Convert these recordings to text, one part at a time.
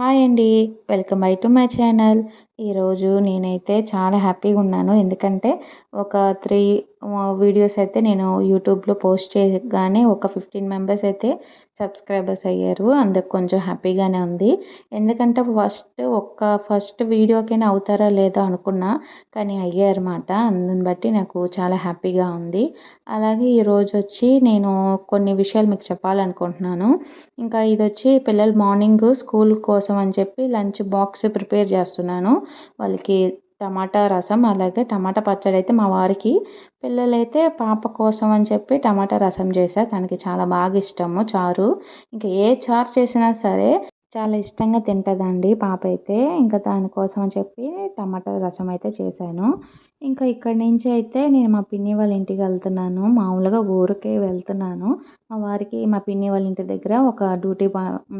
Hi అండి. Welcome by to my channel. ఈరోజు నేనైతే చాలా హ్యాపీగా ఉన్నాను. ఎందుకంటే ఒక త్రీ వీడియోస్ అయితే నేను యూట్యూబ్లో పోస్ట్ చేయగానే ఒక ఫిఫ్టీన్ మెంబర్స్ అయితే సబ్స్క్రైబర్స్ అయ్యారు. అందుకు కొంచెం హ్యాపీగానే ఉంది. ఎందుకంటే ఫస్ట్ ఒక్క ఫస్ట్ వీడియోకైనా అవుతారా లేదా అనుకున్నా కానీ అయ్యారన్నమాట. అందుని బట్టి నాకు చాలా హ్యాపీగా ఉంది. అలాగే ఈరోజు వచ్చి నేను కొన్ని విషయాలు మీకు చెప్పాలనుకుంటున్నాను. ఇంకా ఇది వచ్చి పిల్లలు మార్నింగ్ స్కూల్ కోసం అని చెప్పి లంచ్ బాక్స్ ప్రిపేర్ చేస్తున్నాను. వాళ్ళకి టమాటా రసం అలాగే టమాటా పచ్చడి అయితే మా వారికి. పిల్లలైతే పాప కోసం అని చెప్పి టమాటా రసం చేసా తనకి చాలా బాగా ఇష్టము చారు. ఇంకా ఏ చారు చేసినా సరే చాలా ఇష్టంగా తింటుందండి పాప అయితే ఇంకా దానికోసం అని చెప్పి టమాటా రసం అయితే చేశాను. ఇంకా ఇక్కడి నుంచి అయితే నేను మా పిన్ని వాళ్ళ ఇంటికి వెళ్తున్నాను. మామూలుగా ఊరికే వెళ్తున్నాను. మా వారికి మా పిన్ని వాళ్ళ ఇంటి దగ్గర ఒక డ్యూటీ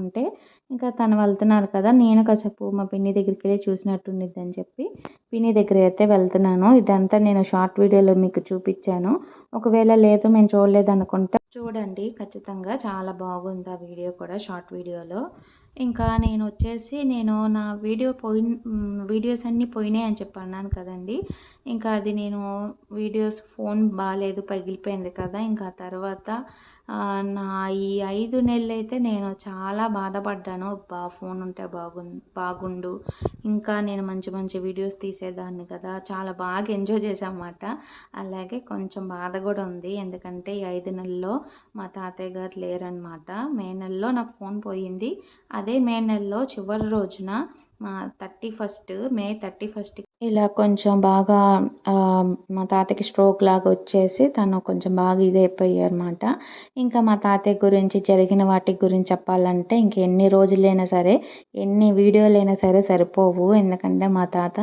ఉంటే ఇంకా తను వెళ్తున్నారు కదా నేను కాసేపు మా పిన్ని దగ్గరికి వెళ్ళి చూసినట్టు అని చెప్పి పిన్ని దగ్గర అయితే వెళ్తున్నాను. ఇదంతా నేను షార్ట్ వీడియోలో మీకు చూపించాను. ఒకవేళ లేదు మేము చూడలేదు అనుకుంటే చూడండి. ఖచ్చితంగా చాలా బాగుంది ఆ వీడియో కూడా షార్ట్ వీడియోలో. ఇంకా నేను వచ్చేసి నేను నా వీడియో పోయి వీడియోస్ అన్నీ పోయినాయి అని చెప్పి అన్నాను కదండి. ఇంకా అది నేను వీడియోస్ ఫోన్ బాగాలేదు పగిలిపోయింది కదా. ఇంకా తర్వాత నా ఈ ఐదు నెలలు అయితే నేను చాలా బాధపడ్డాను. బా ఫోన్ ఉంటే బాగు బాగుండు. ఇంకా నేను మంచి మంచి వీడియోస్ తీసేదాన్ని కదా. చాలా బాగా ఎంజాయ్ చేసామాట అలాగే కొంచెం బాధ కూడా ఉంది. ఎందుకంటే ఈ ఐదు నెలల్లో మా తాతయ్య గారు లేరనమాట మే నెలలో నాకు ఫోన్ పోయింది. అదే మే నెలలో చివరి రోజున మా thirty first May thirty first ఇలా కొంచెం బాగా మా తాతకి స్ట్రోక్ లాగా వచ్చేసి తను కొంచెం బాగా ఇదైపోయారు అనమాట ఇంకా మా తాతయ్య గురించి జరిగిన వాటి గురించి చెప్పాలంటే ఇంక ఎన్ని రోజులైనా సరే ఎన్ని వీడియోలైనా సరే సరిపోవు. ఎందుకంటే మా తాత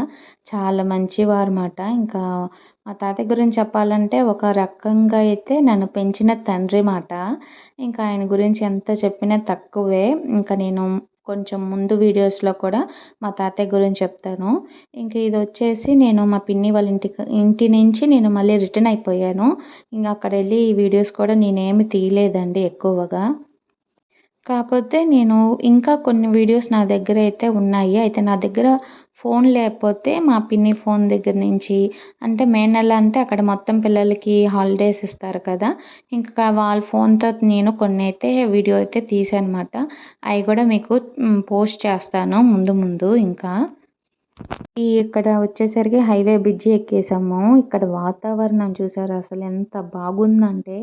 చాలా మంచివారు అన్నమాట ఇంకా మా తాతయ్య గురించి చెప్పాలంటే ఒక రకంగా అయితే నన్ను పెంచిన తండ్రి మాట ఇంకా ఆయన గురించి ఎంత చెప్పినా తక్కువే. ఇంకా నేను కొంచెం ముందు వీడియోస్లో కూడా మా తాతయ్య గురించి చెప్తాను. ఇంకా ఇది వచ్చేసి నేను మా పిన్ని వాళ్ళ ఇంటికి ఇంటి నుంచి నేను మళ్ళీ రిటర్న్ అయిపోయాను. ఇంకా అక్కడ వెళ్ళి ఈ వీడియోస్ కూడా నేనేమి తీయలేదండి ఎక్కువగా. కాకపోతే నేను ఇంకా కొన్ని వీడియోస్ నా దగ్గర అయితే ఉన్నాయి. అయితే నా దగ్గర ఫోన్ లేకపోతే మా పిన్ని ఫోన్ దగ్గర నుంచి అంటే మే నెల అంటే అక్కడ మొత్తం పిల్లలకి హాలిడేస్ ఇస్తారు కదా. ఇంకా వాళ్ళ ఫోన్తో నేను కొన్ని అయితే వీడియో అయితే తీసానమాట అనమాట అవి కూడా మీకు పోస్ట్ చేస్తాను ముందు ముందు ఇంకా. ఈ ఇక్కడ వచ్చేసరికి హైవే బ్రిడ్జి ఎక్కేసాము. ఇక్కడ వాతావరణం చూసారు? అసలు ఎంత బాగుందంటే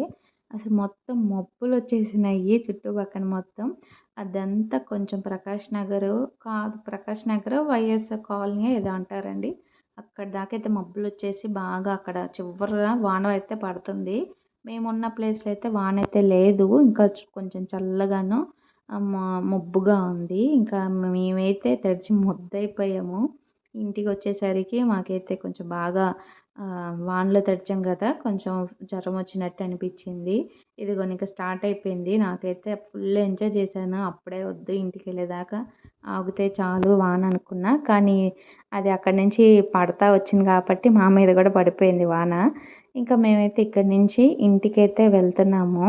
అసలు మొత్తం మబ్బులు వచ్చేసినాయి చుట్టుపక్కల మొత్తం. అదంతా కొంచెం ప్రకాష్ నగర్ కాదు ప్రకాష్ నగర్ వైఎస్ఆర్ కాలనీ ఏదో అంటారండి. అక్కడ దాకా అయితే మబ్బులు వచ్చేసి బాగా అక్కడ చివరిగా వాన అయితే పడుతుంది. మేమున్న ప్లేస్లో అయితే వాన అయితే లేదు. ఇంకా కొంచెం చల్లగాను మబ్బుగా ఉంది. ఇంకా మేమైతే తడిచి ముద్దయిపోయాము. ఇంటికి వచ్చేసరికి మాకైతే కొంచెం బాగా వానలో తడిచాం కదా! కొంచెం జ్వరం వచ్చినట్టు అనిపించింది. ఇదిగో ఇంకా స్టార్ట్ అయిపోయింది. నాకైతే ఫుల్ ఎంజాయ్ చేశాను. అప్పుడే వద్దు ఇంటికి వెళ్ళేదాకా. ఆగితే చాలు వాన అనుకున్నా. కానీ అది అక్కడి నుంచి పడతా వచ్చింది కాబట్టి మా మీద కూడా పడిపోయింది వాన. ఇంకా మేమైతే ఇక్కడి నుంచి ఇంటికైతే వెళ్తున్నాము.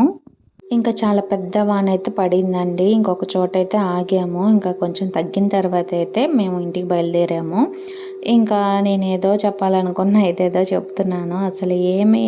ఇంకా చాలా పెద్ద వాన అయితే పడిందండి. ఇంకొక చోట అయితే ఆగాము. ఇంకా కొంచెం తగ్గిన తర్వాత అయితే మేము ఇంటికి బయలుదేరాము. ఇంకా నేను ఏదో చెప్పాలనుకున్న ఏదేదో చెప్తున్నాను. అసలు ఏమి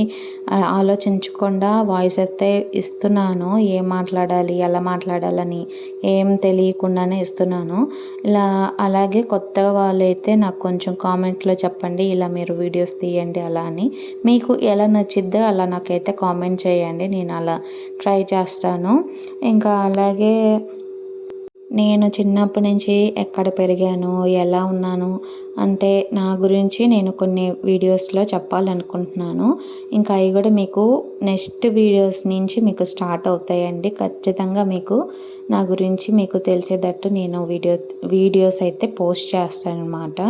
ఆలోచించకుండా వాయిస్ అయితే ఇస్తున్నాను ఏం మాట్లాడాలి ఎలా మాట్లాడాలని ఏం తెలియకుండానే ఇస్తున్నాను. ఇలా అలాగే కొత్తగా వాళ్ళైతే నాకు కొంచెం కామెంట్లో చెప్పండి ఇలా మీరు వీడియోస్ తీయండి అలా అని. మీకు ఎలా నచ్చిద్దో అలా నాకైతే కామెంట్ చేయండి నేను అలా ట్రై చేస్తాను. ఇంకా అలాగే నేను చిన్నప్పటి నుంచి ఎక్కడ పెరిగాను ఎలా ఉన్నాను అంటే నా గురించి నేను కొన్ని వీడియోస్లో చెప్పాలనుకుంటున్నాను. ఇంకా అవి కూడా మీకు నెక్స్ట్ వీడియోస్ నుంచి మీకు స్టార్ట్ అవుతాయండి. ఖచ్చితంగా మీకు నా గురించి మీకు తెలిసేటట్టు నేను వీడియో వీడియోస్ అయితే పోస్ట్ చేస్తాను అనమాట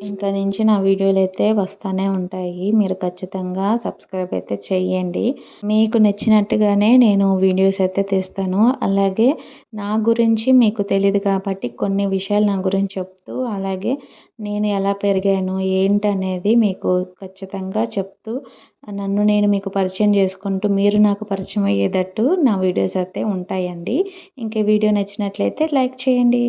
ఇంకా నుంచి నా వీడియోలు అయితే వస్తూనే ఉంటాయి. మీరు ఖచ్చితంగా సబ్స్క్రైబ్ అయితే చేయండి మీకు నచ్చినట్టుగానే నేను వీడియోస్ అయితే తీస్తాను. అలాగే నా గురించి మీకు తెలియదు కాబట్టి కొన్ని విషయాలు నా గురించి చెప్తూ అలాగే నేను ఎలా పెరిగాను ఏంటనేది మీకు ఖచ్చితంగా చెప్తూ నన్ను నేను మీకు పరిచయం చేసుకుంటూ మీరు నాకు పరిచయం అయ్యేటట్టు నా వీడియోస్ అయితే ఉంటాయండి. ఇంకే వీడియో నచ్చినట్లయితే లైక్ చేయండి.